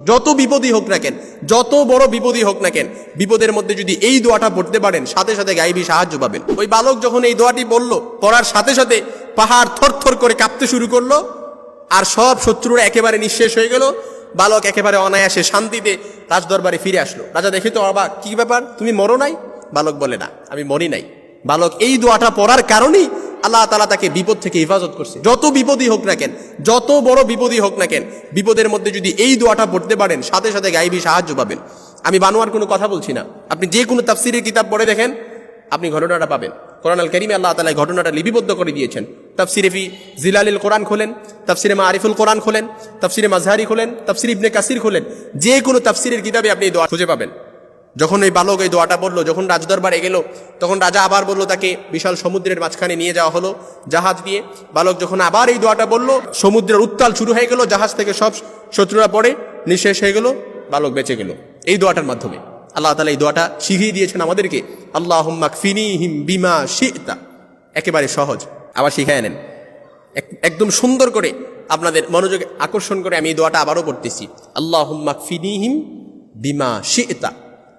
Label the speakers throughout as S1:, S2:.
S1: যত বিপদই হোক না কেন, যত বড় বিপদই হোক না কেন, বিপদের মধ্যে যদি এই দোয়াটা পড়তে পারেন, সাথে সাথে গাইবি সাহায্য পাবেন। ওই বালক যখন এই দোয়াটি বলল পড়ার সাথে সাথে পাহাড় থরথর করে কাঁপতে শুরু করল, আর সব শত্রুরা একেবারে নিঃশেষ হয়ে গেল। বালক একেবারে অনায়াসে শান্তিতে রাজদরবারে ফিরে আসলো। রাজা দেখে তো অবাক, কি ব্যাপার? তুমি মরো নাই? বালক বলে, না, আমি মরি নাই। বালক এই দোয়াটা পড়ার কারণেই আল্লাহ তালা তাকে বিপদ থেকে হেফাজত করছে। যত বিপদই হোক না কেন, যত বড় বিপদই হোক না কেন, বিপদের মধ্যে যদি এই দোয়াটা পড়তে পারেন, সাথে সাথে গাইবি সাহায্য পাবেন। আমি বানোয়ার কোনো কথা বলছি না। আপনি যে কোনো তাফসিরের কিতাব পড়ে দেখেন, আপনি ঘটনাটা পাবেন। কোরআন আল করিমে আল্লাহ তালা ঘটনাটা লিপিবদ্ধ করে দিয়েছেন। তাফসিরে ফি জিলালিল কোরআন খোলেন, তাফসিরে মা আরিফুল কোরআন খোলেন, তাফসিরে মাজহারি খোলেন, তাফসির ইবনে কাসির খোলেন। যে কোনো তাফসিরের কিতাবে আপনি দোয়া খুঁজে পাবেন। যখন এই বালক এই দোয়াটা বলল, যখন রাজদরবারে গেল, তখন রাজা আবার বলল তাকে, বিশাল সমুদ্রের মাঝখানে নিয়ে যাওয়া হলো জাহাজ দিয়ে। বালক যখন আবার এই দোয়াটা বলল, সমুদ্রের উত্তাল শুরু হয়ে গেল, জাহাজ থেকে সব শত্রুরা পড়ে, নিঃশেষ হয়ে গেল, বালক বেঁচে গেল। এই দোয়াটার মাধ্যমে। আল্লাহ তালা এই দোয়াটা শিখিয়ে দিয়েছেন আমাদেরকে আল্লাহ ফিনি হিম বিমা শিতা। একেবারে সহজ। আবার শিখায় নেন। এক- একদম সুন্দর করে আপনাদের মনোযোগ আকর্ষণ করে আমি এই দোয়াটা আবারও পড়তেছি। আল্লাহ ফিনিহিম বিমা শিতা।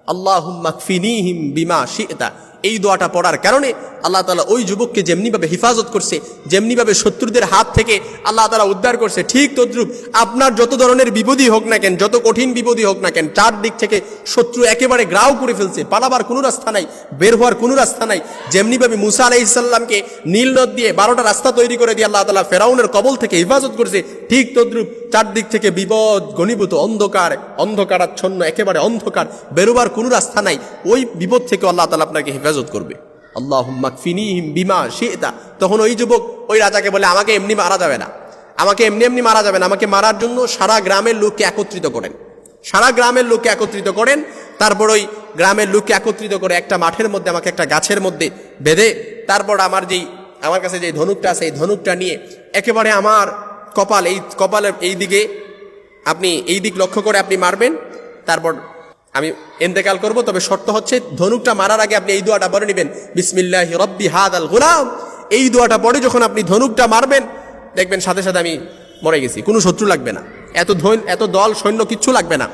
S1: আল্লাহ ফিনিহিম বিমা শিতা এই দোয়াটা পড়ার কারণে আল্লাহ তালা ওই যুবককে যেমনিভাবে হেফাজত করছে, যেমনিভাবে শত্রুদের হাত থেকে আল্লাহ তালা উদ্ধার করছে, ঠিক তদ্রুপ আপনার যত ধরনের বিপদই হোক না কেন, যত কঠিন বিপদই হোক না কেন, চারদিক থেকে শত্রু একেবারে গ্রাও করে ফেলছে, পালাবার কোনো রাস্তা নাই, বের হওয়ার কোনো রাস্তা নাই। যেমনিভাবে মুসা আলাহ ইসাল্লামকে নীল নদ দিয়ে বারোটা রাস্তা তৈরি করে দিয়ে আল্লাহ তালা ফেরাউনের কবল থেকে হেফাজত করছে, ঠিক তদ্রুপ চারদিক থেকে বিপদ, ঘনীভূত অন্ধকার, অন্ধকারাচ্ছন্ন, একেবারে অন্ধকার, বেরোবার কোনো রাস্তা নাই। ওই বিপদ থেকে আল্লাহ তালা আপনাকে হেফাজত করবে। আল্লাহ ফিনিহিম বিমা শেতা। তখন ওই যুবক ওই রাজাকে বলে, আমাকে এমনি মারা যাবে না। আমাকে এমনি এমনি মারা যাবে না। আমাকে মারার জন্য সারা গ্রামের লোককে একত্রিত করেন। সারা গ্রামের লোককে একত্রিত করেন। তারপর ওই গ্রামের লোককে একত্রিত করে একটা মাঠের মধ্যে, আমাকে একটা গাছের মধ্যে বেঁধে, তারপর আমার যেই, আমার কাছে যে ধনুকটা আছে, এই ধনুকটা নিয়ে একেবারে আমার কপাল, এই কপালের এই দিকে আপনি, এই দিক লক্ষ্য করে আপনি মারবেন। তারপর আমি এন্তেকাল করব, তবে শর্ত হচ্ছে ধনুকটা মারার আগে আপনি এই দোয়াটা পরে নেবেন। বিসমিল্লাহ রব্বি হাদ আল গোলাম। এই দোয়াটা পরে যখন আপনি ধনুকটা মারবেন, দেখবেন সাথে সাথে আমি মরে গেছি। কোনো শত্রু লাগবে না। এত ধৈন, এত দল, সৈন্য কিচ্ছু লাগবে না।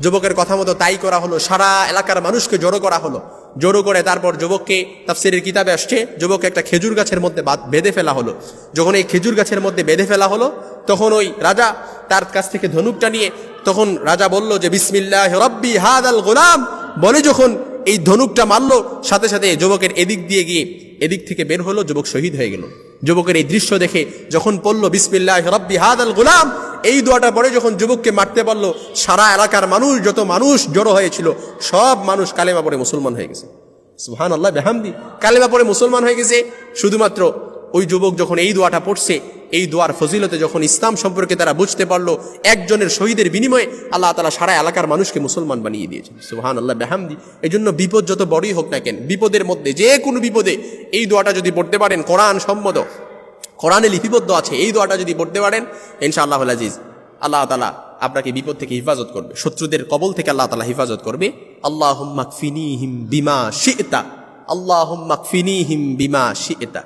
S1: যুবকের কথা মতো তাই করা হলো, সারা এলাকার মানুষকে জড়ো করা হলো। জড়ো করে তারপর যুবককে তাফসিরের কিতাবে আসছে, যুবককে একটা খেজুর গাছের মধ্যে বেঁধে ফেলা হলো। যখন এই খেজুর গাছের মধ্যে বেঁধে ফেলা হলো, তখন ওই রাজা তার কাছ থেকে ধনুকটা নিয়ে তখন রাজা বলল যে, বিসমিল্লাহ রব্বি হাদ আল গোলাম। বলে যখন এই ধনুকটা মারলো, সাথে সাথে যুবকের এদিক দিয়ে গিয়ে এদিক থেকে বের হলো, যুবক শহীদ হয়ে গেল। যুবকের এই দৃশ্য দেখে যখন পড়ল, বিসমিল্লাহ রব্বি হাদ আল গোলাম, এই দোয়াটা পরে যখন যুবককে মারতে পারল, সারা এলাকার মানুষ, যত মানুষ জড়ো হয়েছিল, সব মানুষ কালেমা পরে মুসলমান হয়ে গেছে। সুহান আল্লাহ বেহামদি। কালেমা পরে মুসলমান হয়ে গেছে। শুধুমাত্র ওই যুবক যখন এই দোয়াটা পড়ছে এই দোয়ার ফজিলতে যখন ইসলাম সম্পর্কে তারা বুঝতে পারল, একজনের শহীদের বিনিময়ে আল্লাহ তালা সারা এলাকার মানুষকে মুসলমান বানিয়ে দিয়েছে সুহান আল্লাহ বেহামদি। এই জন্য বিপদ যত বড়ই হোক না কেন, বিপদের মধ্যে, যে কোনো বিপদে এই দোয়াটা যদি পড়তে পারেন, কোরআন সম্মত, কোরআনে লিপিবদ্ধ আছে, এই দোয়াটা যদি পড়তে পারেন, ইনশাআল্লাহ আজিজ, আল্লাহ তালা আপনাকে বিপদ থেকে হেফাজত করবে, শত্রুদের কবল থেকে আল্লাহ তালা হেফাজত করবে। আল্লাহ হিম বিমা শিতা আল্লাহ হিম বিমা শিতা।